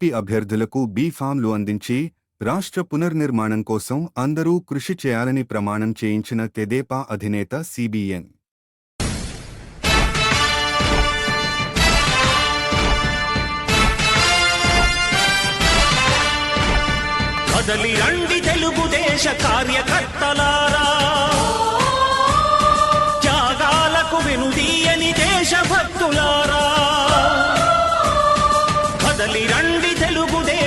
TDP అభ్యర్థులకు be ఫామ్లు అందించి రాష్ట్ర పునర్నిర్మాణం కోసం అందరూ కృషి చేయాలని ప్రమాణం చేయించిన తెదేపా అధినేత సిబిఎన్. కదలి రండి తెలుగుదేశ కార్యకర్తలారా త్యాగాలకు వెనుదీయని దేశభక్తులారా. కదలి రండి